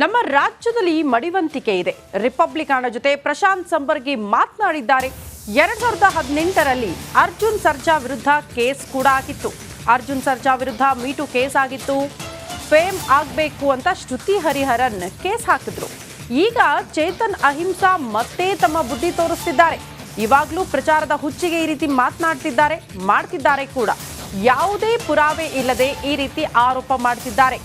ನಮ್ಮ ರಾಜ್ಯದಲ್ಲಿ ಮಡಿವಂತಿಕೆ ಇದೆ. ರಿಪಬ್ಲಿಕಾನ ಜೊತೆ ಪ್ರಶಾಂತ್ ಸಂಬರ್ಗಿ ಮಾತನಾಡಿದ್ದಾರೆ. ಎರಡ್ ಸಾವಿರದ ಹದಿನೆಂಟರಲ್ಲಿ ಅರ್ಜುನ್ ಸರ್ಜಾ ವಿರುದ್ಧ ಕೇಸ್ ಕೂಡ ಆಗಿತ್ತು. ಅರ್ಜುನ್ ಸರ್ಜಾ ವಿರುದ್ಧ ಮೀಟು ಕೇಸ್ ಆಗಿತ್ತು. ಫೇಮ್ ಆಗಬೇಕು ಅಂತ ಶ್ರುತಿ ಹರಿಹರನ್ ಕೇಸ್ ಹಾಕಿದ್ರು. ಈಗ ಚೇತನ್ ಅಹಿಂಸಾ ಮತ್ತೆ ತಮ್ಮ ಬುದ್ಧಿ ತೋರಿಸ್ತಿದ್ದಾರೆ. ಇವಾಗಲೂ ಪ್ರಚಾರದ ಹುಚ್ಚಿಗೆ ಈ ರೀತಿ ಮಾತನಾಡ್ತಿದ್ದಾರೆ, ಮಾಡ್ತಿದ್ದಾರೆ ಕೂಡ. ಯಾವುದೇ ಪುರಾವೆ ಇಲ್ಲದೆ ಈ ರೀತಿ ಆರೋಪ ಮಾಡ್ತಿದ್ದಾರೆ.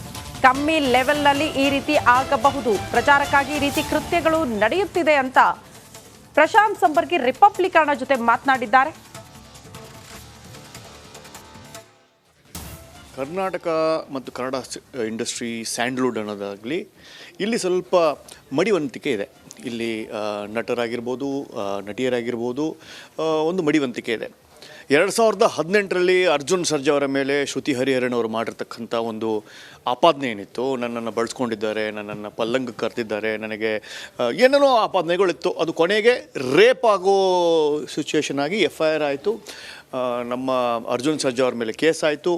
ಕಮ್ಮಿ ಲೆವೆಲ್ನಲ್ಲಿ ಈ ರೀತಿ ಆಗಬಹುದು. ಪ್ರಚಾರಕ್ಕಾಗಿ ಈ ರೀತಿ ಕೃತ್ಯಗಳು ನಡೆಯುತ್ತಿದೆ ಅಂತ ಪ್ರಶಾಂತ್ ಸಂಪರ್ಕಿ ರಿಪಬ್ಲಿಕನ ಜೊತೆ ಮಾತನಾಡಿದ್ದಾರೆ. ಕರ್ನಾಟಕ ಮತ್ತು ಕನ್ನಡ ಇಂಡಸ್ಟ್ರಿ ಸ್ಯಾಂಡ್ಲ್ವುಡ್ ಅನ್ನೋದಾಗಲಿ, ಇಲ್ಲಿ ಸ್ವಲ್ಪ ಮಡಿವಂತಿಕೆ ಇದೆ. ಇಲ್ಲಿ ನಟರಾಗಿರ್ಬೋದು ನಟಿಯರಾಗಿರ್ಬೋದು ಒಂದು ಮಡಿವಂತಿಕೆ ಇದೆ. ಎರಡು ಸಾವಿರದ ಹದಿನೆಂಟರಲ್ಲಿ ಅರ್ಜುನ್ ಸರ್ಜಾ ಅವರ ಮೇಲೆ ಶ್ರುತಿ ಹರಿಹರನ್ ಅವರು ಮಾಡಿರ್ತಕ್ಕಂಥ ಒಂದು ಆಪಾದನೆ ಏನಿತ್ತು, ನನ್ನನ್ನು ಬಳಸ್ಕೊಂಡಿದ್ದಾರೆ, ನನ್ನನ್ನು ಪಲ್ಲಂಗ ಕರೆದಿದ್ದಾರೆ, ನನಗೆ ಏನೇನೋ ಆಪಾದನೆಗಳಿತ್ತು. ಅದು ಕೊನೆಗೆ ರೇಪ್ ಆಗೋ ಸಿಚುವೇಶನ್ ಆಗಿ ಎಫ್ ಐ ಆರ್ ಆಯಿತು ನಮ್ಮ ಅರ್ಜುನ್ ಸರ್ಜಾ ಅವ್ರ ಮೇಲೆ ಕೇಸ್ ಆಯಿತು.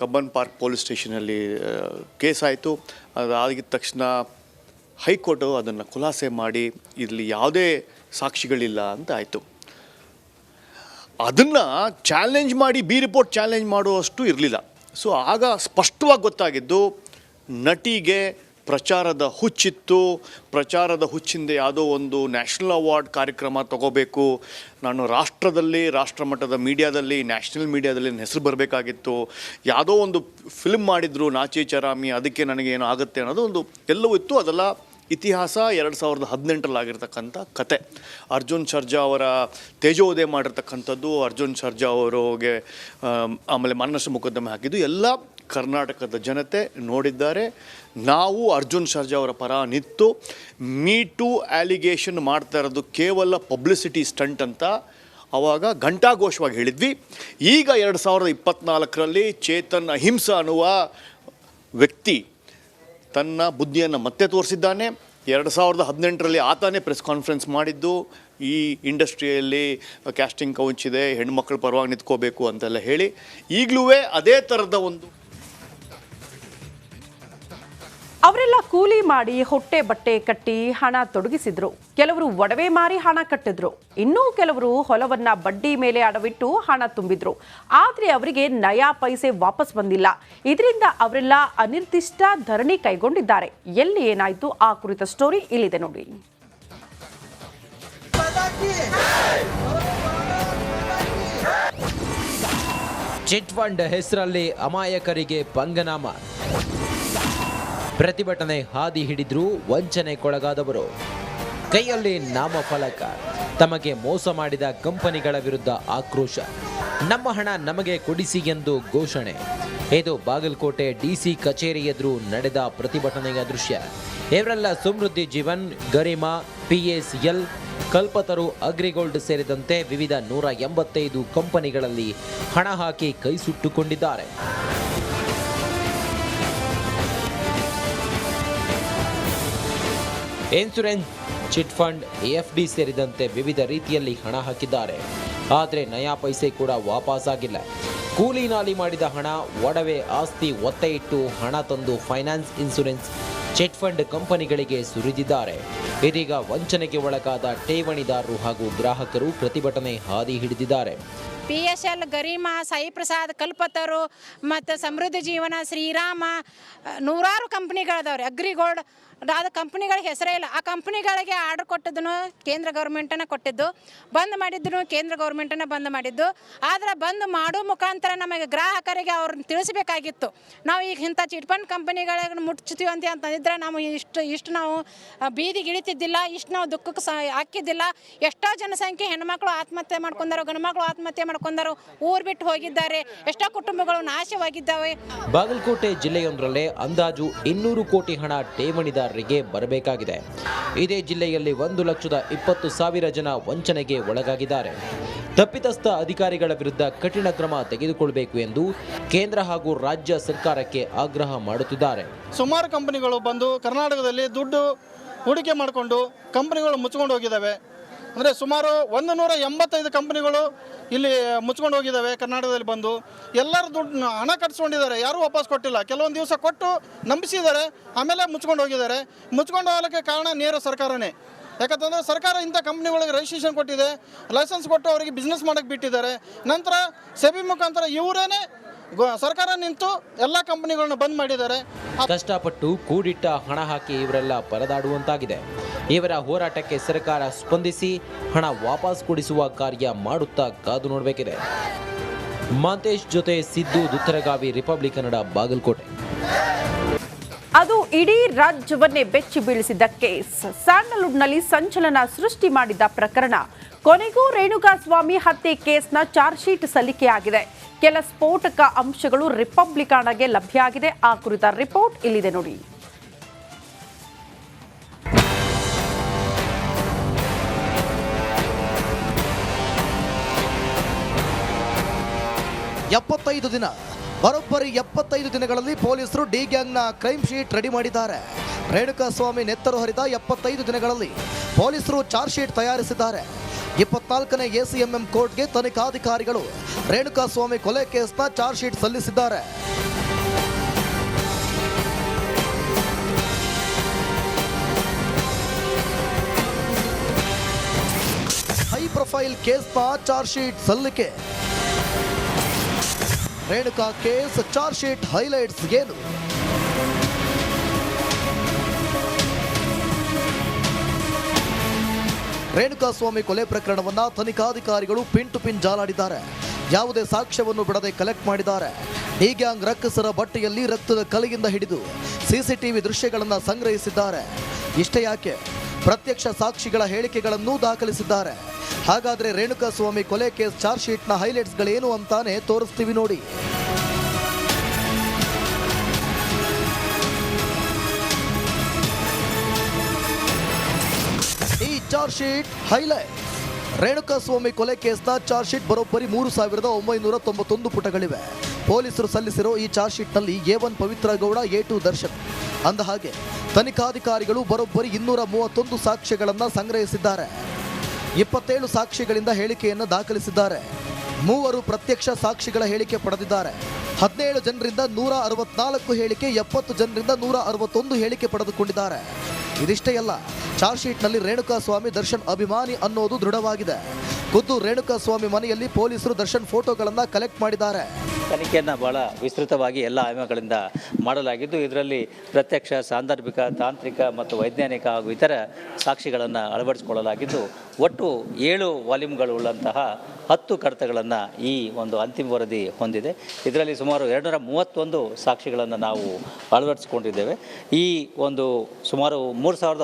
ಕಬ್ಬನ್ ಪಾರ್ಕ್ ಪೊಲೀಸ್ ಸ್ಟೇಷನಲ್ಲಿ ಕೇಸ್ ಆಯಿತು. ಅದಾಗಿದ ತಕ್ಷಣ ಹೈಕೋರ್ಟು ಅದನ್ನು ಖುಲಾಸೆ ಮಾಡಿ ಇಲ್ಲಿ ಯಾವುದೇ ಸಾಕ್ಷಿಗಳಿಲ್ಲ ಅಂತ ಆಯಿತು. ಅದನ್ನು ಚಾಲೆಂಜ್ ಮಾಡಿ, ಬಿ ರಿಪೋರ್ಟ್ ಚಾಲೆಂಜ್ ಮಾಡುವಷ್ಟು ಇರಲಿಲ್ಲ. ಸೊ ಆಗ ಸ್ಪಷ್ಟವಾಗಿ ಗೊತ್ತಾಗಿದ್ದು, ನಟಿಗೆ ಪ್ರಚಾರದ ಹುಚ್ಚಿತ್ತು. ಪ್ರಚಾರದ ಹುಚ್ಚಿಂದ ಯಾವುದೋ ಒಂದು ನ್ಯಾಷನಲ್ ಅವಾರ್ಡ್ ಕಾರ್ಯಕ್ರಮ ತಗೋಬೇಕು. ನಾನು ರಾಷ್ಟ್ರದಲ್ಲಿ ರಾಷ್ಟ್ರ ಮಟ್ಟದ ಮೀಡಿಯಾದಲ್ಲಿ, ನ್ಯಾಷನಲ್ ಮೀಡಿಯಾದಲ್ಲಿ ನನ್ನ ಹೆಸರು ಬರಬೇಕಾಗಿತ್ತು. ಯಾವುದೋ ಒಂದು ಫಿಲ್ಮ್ ಮಾಡಿದರು ನಾಚಿ ಚರಾಮಿ ಅದಕ್ಕೆ ನನಗೆ ಏನೋ ಆಗುತ್ತೆ ಅನ್ನೋದು ಒಂದು ಎಲ್ಲವೂ ಇತ್ತು. ಅದೆಲ್ಲ ಇತಿಹಾಸ ಎರಡು ಸಾವಿರದ ಹದಿನೆಂಟರಲ್ಲಾಗಿರ್ತಕ್ಕಂಥ ಕತೆ. ಅರ್ಜುನ್ ಸರ್ಜಾ ಅವರ ತೇಜೋದಯ ಮಾಡಿರ್ತಕ್ಕಂಥದ್ದು, ಅರ್ಜುನ್ ಸರ್ಜಾ ಅವರಿಗೆ ಆಮೇಲೆ ಮಾನಸ ಮುಕದ್ದಮೆ ಹಾಕಿದ್ದು, ಎಲ್ಲ ಕರ್ನಾಟಕದ ಜನತೆ ನೋಡಿದ್ದಾರೆ. ನಾವು ಅರ್ಜುನ್ ಸರ್ಜಾ ಅವರ ಪರ ನಿಂತು ಮೀ ಟು ಆಲಿಗೇಷನ್ ಮಾಡ್ತಾ ಇರೋದು ಕೇವಲ ಪಬ್ಲಿಸಿಟಿ ಸ್ಟಂಟ್ ಅಂತ ಆವಾಗ ಘಂಟಾಘೋಷವಾಗಿ ಹೇಳಿದ್ವಿ. ಈಗ ಎರಡು ಸಾವಿರದ ಇಪ್ಪತ್ತ್ನಾಲ್ಕರಲ್ಲಿ ಚೇತನ್ ಅಹಿಂಸಾ ಅನ್ನುವ ವ್ಯಕ್ತಿ ತನ್ನ ಬುದ್ಧಿಯನ್ನು ಮತ್ತೆ ತೋರಿಸಿದ್ದಾನೆ. ಎರಡು ಸಾವಿರದ ಹದಿನೆಂಟರಲ್ಲಿ ಆತಾನೇ ಪ್ರೆಸ್ ಕಾನ್ಫರೆನ್ಸ್ ಮಾಡಿದ್ದು, ಈ ಇಂಡಸ್ಟ್ರಿಯಲ್ಲಿ ಕ್ಯಾಸ್ಟಿಂಗ್ ಕೌಂಚ್ ಇದೆ ಹೆಣ್ಮಕ್ಳ ಪರವಾಗಿ ನಿಂತ್ಕೋಬೇಕು ಅಂತೆಲ್ಲ ಹೇಳಿ ಈಗಲೂ ಅದೇ ಥರದ ಒಂದು ಅವರೆಲ್ಲ ಕೂಲಿ ಮಾಡಿ ಹೊಟ್ಟೆ ಬಟ್ಟೆ ಕಟ್ಟಿ ಹಣ ತೊಡಗಿಸಿದ್ರು. ಕೆಲವರು ಒಡವೆ ಮಾರಿ ಹಣ ಕಟ್ಟಿದ್ರು. ಇನ್ನೂ ಕೆಲವರು ಹೊಲವನ್ನ ಬಡ್ಡಿ ಮೇಲೆ ಅಡವಿಟ್ಟು ಹಣ ತುಂಬಿದ್ರು. ಆದ್ರೆ ಅವರಿಗೆ ನಯಾ ಪೈಸೆ ವಾಪಸ್ ಬಂದಿಲ್ಲ. ಇದರಿಂದ ಅವರೆಲ್ಲ ಅನಿರ್ದಿಷ್ಟ ಧರಣಿ ಕೈಗೊಂಡಿದ್ದಾರೆ. ಎಲ್ಲಿ ಏನಾಯ್ತು ಆ ಕುರಿತ ಸ್ಟೋರಿ ಇಲ್ಲಿದೆ ನೋಡಿ. ಚಿಟ್ ಫಂಡ್ ಹೆಸರಲ್ಲಿ ಅಮಾಯಕರಿಗೆ ಪಂಗನಾಮ ಪ್ರತಿಭಟನೆ ಹಾದಿ ಹಿಡಿದ್ರು ವಂಚನೆಗೊಳಗಾದವರು. ಕೈಯಲ್ಲಿ ನಾಮಫಲಕ, ತಮಗೆ ಮೋಸ ಮಾಡಿದ ಕಂಪನಿಗಳ ವಿರುದ್ಧ ಆಕ್ರೋಶ. ನಮ್ಮ ಹಣ ನಮಗೆ ಕೊಡಿಸಿ ಎಂದು ಘೋಷಣೆ. ಇದು ಬಾಗಲಕೋಟೆ ಡಿಸಿ ಕಚೇರಿ ಎದುರು ನಡೆದ ಪ್ರತಿಭಟನೆಯ ದೃಶ್ಯ. ಇವರೆಲ್ಲ ಸಮೃದ್ಧಿ ಜೀವನ್, ಗರಿಮಾ ಪಿಎಸ್ಎಲ್ ಕಲ್ಪತರು, ಅಗ್ರಿಗೋಲ್ಡ್ ಸೇರಿದಂತೆ ವಿವಿಧ ನೂರ ಎಂಬತ್ತೈದು ಕಂಪನಿಗಳಲ್ಲಿ ಹಣ ಹಾಕಿ ಕೈ ಸುಟ್ಟುಕೊಂಡಿದ್ದಾರೆ. ಇನ್ಸುರೆನ್ಸ್ ಚಿಟ್ ಫಂಡ್ ಎಫ್ಡಿ ಸೇರಿದಂತೆ ವಿವಿಧ ರೀತಿಯಲ್ಲಿ ಹಣ ಹಾಕಿದ್ದಾರೆ. ಆದರೆ ನಯಾ ಪೈಸೆ ಕೂಡ ವಾಪಸ್ಸಾಗಿಲ್ಲ ಕೂಲಿ ನಾಲಿ ಮಾಡಿದ ಹಣ, ಒಡವೆ ಆಸ್ತಿ ಒತ್ತೆ ಇಟ್ಟು ಹಣ ತಂದು ಫೈನಾನ್ಸ್ ಇನ್ಸುರೆನ್ಸ್ ಚಿಟ್ ಫಂಡ್ ಕಂಪನಿಗಳಿಗೆ ಸುರಿದಿದ್ದಾರೆ. ಇದೀಗ ವಂಚನೆಗೆ ಒಳಗಾದ ಠೇವಣಿದಾರರು ಹಾಗೂ ಗ್ರಾಹಕರು ಪ್ರತಿಭಟನೆ ಹಾದಿ ಹಿಡಿದಿದ್ದಾರೆ. P S L, Garima Sai Prasad Kalpataru ಮತ್ತು ಸಮೃದ್ಧಿ ಜೀವನ, ಶ್ರೀರಾಮ, ನೂರಾರು ಕಂಪ್ನಿಗಳದಾವ್ರಿ. ಅಗ್ರಿಗೋಲ್ಡ್ ಅದು ಕಂಪ್ನಿಗಳಿಗೆ ಹೆಸರೇ ಇಲ್ಲ. ಆ ಕಂಪ್ನಿಗಳಿಗೆ ಆರ್ಡರ್ ಕೊಟ್ಟಿದ್ದನು ಕೇಂದ್ರ ಗೌರ್ಮೆಂಟನ್ನು ಕೊಟ್ಟಿದ್ದು, ಬಂದ್ ಮಾಡಿದ್ದನು ಕೇಂದ್ರ ಗೌರ್ಮೆಂಟನ್ನು ಬಂದ್ ಮಾಡಿದ್ದು. ಆದರೆ ಬಂದ್ ಮಾಡೋ ಮುಖಾಂತರ ನಮಗೆ ಗ್ರಾಹಕರಿಗೆ ಅವ್ರನ್ನ ತಿಳಿಸಬೇಕಾಗಿತ್ತು. ನಾವು ಈಗ ಇಂಥ ಚಿಟ್ ಫಂಡ್ ಕಂಪನಿಗಳಿಗೆ ಅಂತ ಅಂತಂದಿದ್ರೆ ನಾವು ಇಷ್ಟು ಇಷ್ಟು ನಾವು ಬೀದಿಗೆ ಇಳಿತಿದ್ದಿಲ್ಲ ಇಷ್ಟು ನಾವು ದುಃಖಕ್ಕೆ ಸ ಹಾಕಿದ್ದಿಲ್ಲ. ಎಷ್ಟೋ ಜನಸಂಖ್ಯೆ ಹೆಣ್ಮಕ್ಳು ಆತ್ಮಹತ್ಯೆ ಮಾಡ್ಕೊಂಡಾರು, ಗಂಡ್ಮಕ್ಳು ಆತ್ಮಹತ್ಯೆ ಮಾಡ್ಕೊಂಡಾರು, ಊರು ಬಿಟ್ಟು ಹೋಗಿದ್ದಾರೆ. ಎಷ್ಟೋ ಕುಟುಂಬಗಳು ನಾಶವಾಗಿದ್ದಾವೆ. ಬಾಗಲಕೋಟೆ ಜಿಲ್ಲೆಯೊಂದರಲ್ಲೇ ಅಂದಾಜು ಇನ್ನೂರು ಕೋಟಿ ಹಣ ಠೇವಣಿದಾರರಿಗೆ ಬರಬೇಕಾಗಿದೆ. ಇದೇ ಜಿಲ್ಲೆಯಲ್ಲಿ ಒಂದು ಲಕ್ಷದ ಇಪ್ಪತ್ತು ಸಾವಿರ ಜನ ವಂಚನೆಗೆ ಒಳಗಾಗಿದ್ದಾರೆ. ತಪ್ಪಿತಸ್ಥ ಅಧಿಕಾರಿಗಳ ವಿರುದ್ಧ ಕಠಿಣ ಕ್ರಮ ತೆಗೆದುಕೊಳ್ಳಬೇಕು ಎಂದು ಕೇಂದ್ರ ಹಾಗೂ ರಾಜ್ಯ ಸರ್ಕಾರಕ್ಕೆ ಆಗ್ರಹ ಮಾಡುತ್ತಿದ್ದಾರೆ. ಸುಮಾರು ಕಂಪನಿಗಳು ಬಂದು ಕರ್ನಾಟಕದಲ್ಲಿ ದುಡ್ಡು ಹೂಡಿಕೆ ಮಾಡಿಕೊಂಡು ಕಂಪನಿಗಳು ಮುಚ್ಕೊಂಡು ಹೋಗಿದ್ದಾವೆ. ಅಂದರೆ ಸುಮಾರು ಒಂದು ನೂರ ಎಂಬತ್ತೈದು ಕಂಪ್ನಿಗಳು ಇಲ್ಲಿ ಮುಚ್ಕೊಂಡು ಹೋಗಿದ್ದಾವೆ, ಕರ್ನಾಟಕದಲ್ಲಿ ಬಂದು. ಎಲ್ಲರೂ ದುಡ್ಡು ಹಣ ಕಟ್ಸ್ಕೊಂಡಿದ್ದಾರೆ, ಯಾರೂ ವಾಪಸ್ ಕೊಟ್ಟಿಲ್ಲ. ಕೆಲವೊಂದು ದಿವಸ ಕೊಟ್ಟು ನಂಬಿಸಿದ್ದಾರೆ, ಆಮೇಲೆ ಮುಚ್ಕೊಂಡು ಹೋಗಿದ್ದಾರೆ. ಮುಚ್ಕೊಂಡು ಹೋಗಲಿಕ್ಕೆ ಕಾರಣ ನೇರ ಸರ್ಕಾರನೇ. ಯಾಕಂತಂದರೆ ಸರ್ಕಾರ ಇಂಥ ಕಂಪ್ನಿಗಳಿಗೆ ರಿಜಿಸ್ಟ್ರೇಷನ್ ಕೊಟ್ಟಿದೆ ಲೈಸೆನ್ಸ್ ಕೊಟ್ಟು ಅವರಿಗೆ ಬಿಸ್ನೆಸ್ ಮಾಡೋಕ್ಕೆ ಬಿಟ್ಟಿದ್ದಾರೆ. ನಂತರ ಸೆಬಿ ಮುಖಾಂತರ ಇವರೇನೆ ಸರ್ಕಾರ ನಿಂತು ಎಲ್ಲ ಕಂಪನಿಗಳನ್ನ ಬಂದ್ ಮಾಡಿದ್ದಾರೆ. ಕಷ್ಟಪಟ್ಟು ಕೂಡಿಟ್ಟ ಹಣ ಹಾಕಿ ಇವರೆಲ್ಲ ಪರದಾಡುವಂತಾಗಿದೆ. ಇವರ ಹೋರಾಟಕ್ಕೆ ಸರ್ಕಾರ ಸ್ಪಂದಿಸಿ ಹಣ ವಾಪಸ್ ಕೊಡಿಸುವ ಕಾರ್ಯ ಮಾಡುತ್ತಾ ಕಾದು ನೋಡಬೇಕಿದೆ. ಮಾಂತೇಶ್ ಜೊತೆ ಸಿದ್ದು ದುತ್ತರಗಾವಿ ರಿಪಬ್ಲಿಕ್ ಕನ್ನಡ ಬಾಗಲಕೋಟೆ. ಅದು ಇಡೀ ರಾಜ್ಯವನ್ನೇ ಬೆಚ್ಚಿ ಬೀಳಿಸಿದ್ದ ಕೇಸ್. ಸ್ಯಾಂಡಲ್ವುಡ್ನಲ್ಲಿ ಸಂಚಲನ ಸೃಷ್ಟಿ ಮಾಡಿದ್ದ ಪ್ರಕರಣ. ಕೊನೆಗೂ ರೇಣುಕಾಸ್ವಾಮಿ ಹತ್ಯೆ ಕೇಸ್ನ ಚಾರ್ಜ್ಶೀಟ್ ಸಲ್ಲಿಕೆಯಾಗಿದೆ. ಕೆಲ ಸ್ಫೋಟಕ ಅಂಶಗಳು ರಿಪಬ್ಲಿಕಾಣಗೆ ಲಭ್ಯ ಆಗಿದೆ. ಆ ಕುರಿತ ರಿಪೋರ್ಟ್ ಇಲ್ಲಿದೆ ನೋಡಿ. ಎಪ್ಪತ್ತೈದು ದಿನ, ಬರೋಬ್ಬರಿ ಎಪ್ಪತ್ತೈದು ದಿನಗಳಲ್ಲಿ ಪೊಲೀಸರು ಡಿ ಗ್ಯಾಂಗ್ನ ಕ್ರೈಮ್ ಶೀಟ್ ರೆಡಿ ಮಾಡಿದ್ದಾರೆ. ರೇಣುಕಾಸ್ವಾಮಿ ನೆತ್ತರು ಹರಿದ ಎಪ್ಪತ್ತೈದು ದಿನಗಳಲ್ಲಿ ಪೊಲೀಸರು ಚಾರ್ಜ್ ಶೀಟ್ ತಯಾರಿಸಿದ್ದಾರೆ. ಇಪ್ಪತ್ನಾಲ್ಕನೇ ಎಸಿಎಂಎಂ ಕೋರ್ಟ್ಗೆ ತನಿಖಾಧಿಕಾರಿಗಳು ರೇಣುಕಾಸ್ವಾಮಿ ಕೊಲೆ ಕೇಸ್ನ ಚಾರ್ಜ್ ಶೀಟ್ ಸಲ್ಲಿಸಿದ್ದಾರೆ. ಹೈ ಪ್ರೊಫೈಲ್ ಕೇಸ್ನ ಚಾರ್ಜ್ ಶೀಟ್ ಸಲ್ಲಿಕೆ. Renuka case charge sheet highlights ಏನು? ರೇಣುಕಾಸ್ವಾಮಿ ಕೊಲೆ ಪ್ರಕರಣವನ್ನ ತನಿಖಾಧಿಕಾರಿಗಳು ಪಿನ್ ಟು ಪಿನ್ ಜಾಲಾಡಿದ್ದಾರೆ. ಯಾವುದೇ ಸಾಕ್ಷ್ಯವನ್ನು ಬಿಡದೆ ಕಲೆಕ್ಟ್ ಮಾಡಿದ್ದಾರೆ. ಡಿ ಗ್ಯಾಂಗ್ ರಕ್ಕಸರ ಬಟ್ಟೆಯಲ್ಲಿ ರಕ್ತದ ಕಲೆಯಿಂದ ಹಿಡಿದು ಸಿಸಿಟಿವಿ ದೃಶ್ಯಗಳನ್ನು ಸಂಗ್ರಹಿಸಿದ್ದಾರೆ. ಇಷ್ಟೇ ಯಾಕೆ? ಪ್ರತ್ಯಕ್ಷ ಸಾಕ್ಷಿಗಳ ಹೇಳಿಕೆಗಳನ್ನು ದಾಖಲಿಸಿದ್ದಾರೆ. ಹಾಗಾದರೆ ರೇಣುಕಾಸ್ವಾಮಿ ಕೊಲೆ ಕೇಸ್ ಚಾರ್ಜ್ ಶೀಟ್ನ ಹೈಲೈಟ್ಸ್ಗಳೇನು ಅಂತಾನೆ ತೋರಿಸ್ತೀವಿ ನೋಡಿ. Charge sheet highlight. ರೇಣುಕಾಸ್ವಾಮಿ ಕೊಲೆ ಕೇಸ್ನ ಚಾರ್ಜ್ ಶೀಟ್ ಬರೋಬ್ಬರಿ ಮೂರು ಸಾವಿರದ ಒಂಬೈನೂರ ತೊಂಬತ್ತೊಂದು ಪುಟಗಳಿವೆ. ಪೊಲೀಸರು ಸಲ್ಲಿಸಿರೋ ಈ ಚಾರ್ಜ್ ಶೀಟ್ನಲ್ಲಿ A one Pavithra Gowda, A two Darshan. ಅಂದ ಹಾಗೆ, ತನಿಖಾಧಿಕಾರಿಗಳು ಬರೋಬ್ಬರಿ ಇನ್ನೂರ ಮೂವತ್ತೊಂದು ಸಾಕ್ಷ್ಯಗಳನ್ನು ಸಂಗ್ರಹಿಸಿದ್ದಾರೆ. ಇಪ್ಪತ್ತೇಳು ಸಾಕ್ಷಿಗಳಿಂದ ಹೇಳಿಕೆಯನ್ನು ದಾಖಲಿಸಿದ್ದಾರೆ. ಮೂವರು ಪ್ರತ್ಯಕ್ಷ ಸಾಕ್ಷಿಗಳ ಹೇಳಿಕೆ ಪಡೆದಿದ್ದಾರೆ. ಹದಿನೇಳು ಜನರಿಂದ ನೂರ ಅರವತ್ನಾಲ್ಕು ಹೇಳಿಕೆ, ಎಪ್ಪತ್ತು ಜನರಿಂದ ನೂರ ಅರವತ್ತೊಂದು ಹೇಳಿಕೆ ಪಡೆದುಕೊಂಡಿದ್ದಾರೆ. ಇದಿಷ್ಟೇ ಅಲ್ಲ ಚಾರ್ಜ್ ಶೀಟ್ನಲ್ಲಿ ರೇಣುಕಾಸ್ವಾಮಿ ದರ್ಶನ್ ಅಭಿಮಾನಿ ಅನ್ನೋದು ದೃಢವಾಗಿದೆ. ಖುದ್ದು ರೇಣುಕಾಸ್ವಾಮಿ ಮನೆಯಲ್ಲಿ ಪೊಲೀಸರು ದರ್ಶನ್ ಫೋಟೋಗಳನ್ನು ಕಲೆಕ್ಟ್ ಮಾಡಿದ್ದಾರೆ. ತನಿಖೆಯನ್ನು ಬಹಳ ವಿಸ್ತೃತವಾಗಿ ಎಲ್ಲ ಆಯಾಮಗಳಿಂದ ಮಾಡಲಾಗಿದ್ದು, ಇದರಲ್ಲಿ ಪ್ರತ್ಯಕ್ಷ, ಸಾಂದರ್ಭಿಕ, ತಾಂತ್ರಿಕ ಮತ್ತು ವೈಜ್ಞಾನಿಕ ಹಾಗೂ ಇತರ ಸಾಕ್ಷಿಗಳನ್ನು ಅಳವಡಿಸಿಕೊಳ್ಳಲಾಗಿದ್ದು, ಒಟ್ಟು ಏಳು ವಾಲ್ಯೂಮ್ಗಳುಳ್ಳಂತಹ ಹತ್ತು ಕಡತಗಳನ್ನು ಈ ಒಂದು ಅಂತಿಮ ವರದಿ ಹೊಂದಿದೆ. ಇದರಲ್ಲಿ ಸುಮಾರು ಎರಡುನೂರ ಮೂವತ್ತೊಂದು ಸಾಕ್ಷಿಗಳನ್ನು ನಾವು ಅಳವಡಿಸಿಕೊಂಡಿದ್ದೇವೆ. ಈ ಒಂದು ಸುಮಾರು ಮೂರು ಸಾವಿರದ